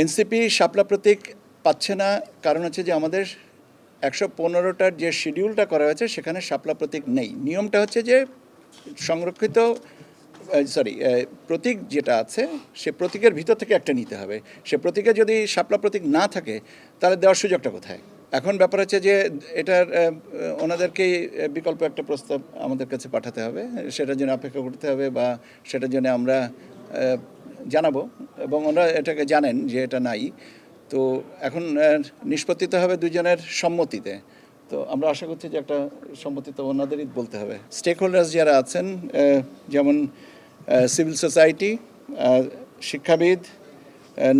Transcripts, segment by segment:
NCP শাপলা প্রতীক পাচ্ছে না, কারণ হচ্ছে যে আমাদের একশো পনেরোটার যে শিডিউলটা করা হয়েছে, সেখানে শাপলা প্রতীক নেই। নিয়মটা হচ্ছে যে সংরক্ষিত সরি প্রতীক যেটা আছে, সে প্রতীকের ভিতর থেকে একটা নিতে হবে। সে প্রতীকে যদি শাপলা প্রতীক না থাকে, তাহলে দেওয়ার সুযোগটা কোথায়? এখন ব্যাপার হচ্ছে যে এটার ওনাদেরকেই বিকল্প একটা প্রস্তাব আমাদের কাছে পাঠাতে হবে। সেটার জন্য অপেক্ষা করতে হবে বা সেটার জন্য আমরা জানাব এবং ওনারা এটাকে জানেন যে এটা নাই। তো এখন আহ, নিষ্পত্তি তো হবে দুজনের সম্মতিতে। তো আমরা আশা করছি যে একটা সম্মতি তো ওনাদেরই বলতে হবে। স্টেক হোল্ডার্স যারা আছেন যেমন সিভিল সোসাইটি শিক্ষাবিদ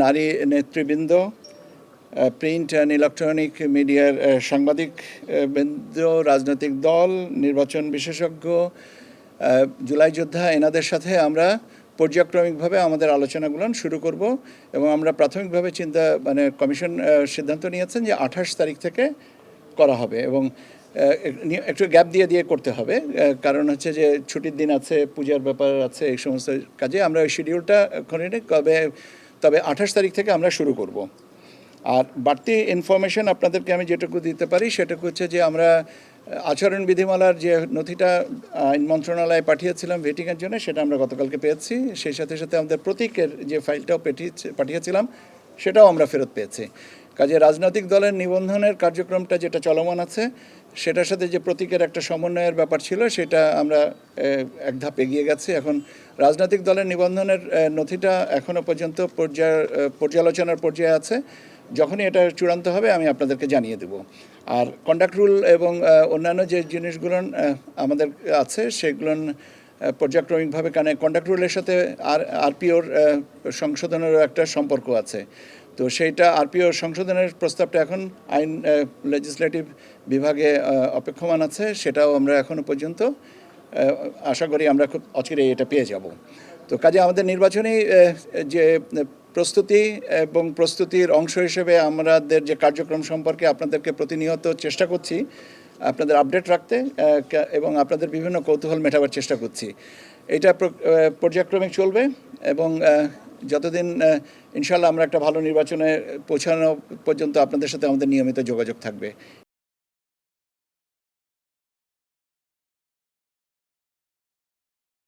নারী নেতৃবৃন্দ প্রিন্ট অ্যান্ড ইলেকট্রনিক মিডিয়ার সাংবাদিক বৃন্দ রাজনৈতিক দল নির্বাচন বিশেষজ্ঞ জুলাই যোদ্ধা এনাদের সাথে আমরা পর্যায়ক্রমিকভাবে আমাদের আলোচনাগুলো শুরু করব এবং আমরা প্রাথমিকভাবে চিন্তা মানে কমিশন সিদ্ধান্ত নিয়েছেন যে আঠাশ তারিখ থেকে করা হবে এবং একটু গ্যাপ দিয়ে দিয়ে করতে হবে কারণ হচ্ছে যে ছুটির দিন আছে, পূজার ব্যাপার আছে, এই সমস্ত কাজে আমরা ওই শিডিউলটা করে নিই, কবে, তবে আঠাশ তারিখ থেকে আমরা শুরু করব। আর বাড়তি ইনফরমেশন আপনাদেরকে আমি যেটুকু দিতে পারি সেটুকু হচ্ছে যে আমরা আচরণ বিধিমালার যে নথিটা আইন মন্ত্রণালয়ে পাঠিয়েছিলাম ভেটিংয়ের জন্য, সেটা আমরা গতকালকে পেয়েছি। সেই সাথে সাথে আমাদের প্রতীকের যে ফাইলটাও পাঠিয়েছে পাঠিয়েছিলাম, সেটাও আমরা ফেরত পেয়েছি। কাজে রাজনৈতিক দলের নিবন্ধনের কার্যক্রমটা যেটা চলমান আছে, সেটার সাথে যে প্রতীকের একটা সমন্বয়ের ব্যাপার ছিল, সেটা আমরা এক ধাপ এগিয়ে গেছি। এখন রাজনৈতিক দলের নিবন্ধনের নথিটা এখনও পর্যন্ত পর্যায় পর্যালোচনার পর্যায়ে আছে। যখনই এটা চূড়ান্ত হবে, আমি আপনাদেরকে জানিয়ে দেব। আর কন্ডাক্ট রুল এবং অন্যান্য যে জিনিসগুলো আমাদের আছে, সেগুলো পর্যায়ক্রমিকভাবে কারণ কন্ডাক্ট রুলের সাথে আর আরপিওর সংশোধনেরও একটা সম্পর্ক আছে। তো সেইটা আরপিও সংশোধনের প্রস্তাবটা এখন আইন লেজিসলেটিভ বিভাগে অপেক্ষমান আছে, সেটাও আমরা এখনও পর্যন্ত আশা করি আমরা খুব অচিরে এটা পেয়ে যাব। তো কাজে আমাদের নির্বাচনী যে প্রস্তুতি এবং প্রস্তুতির অংশ হিসেবে আমাদের যে কার্যক্রম সম্পর্কে আপনাদেরকে প্রতিনিয়ত চেষ্টা করছি আপনাদের আপডেট রাখতে এবং আপনাদের বিভিন্ন কৌতূহল মেটাবার চেষ্টা করছি। এটা প্র- আহ, পর্যায়ক্রমিক চলবে এবং যতদিন ইনশাল্লাহ আমরা একটা ভালো নির্বাচনে পৌঁছানো পর্যন্ত আপনাদের সাথে আমাদের নিয়মিত যোগাযোগ থাকবে।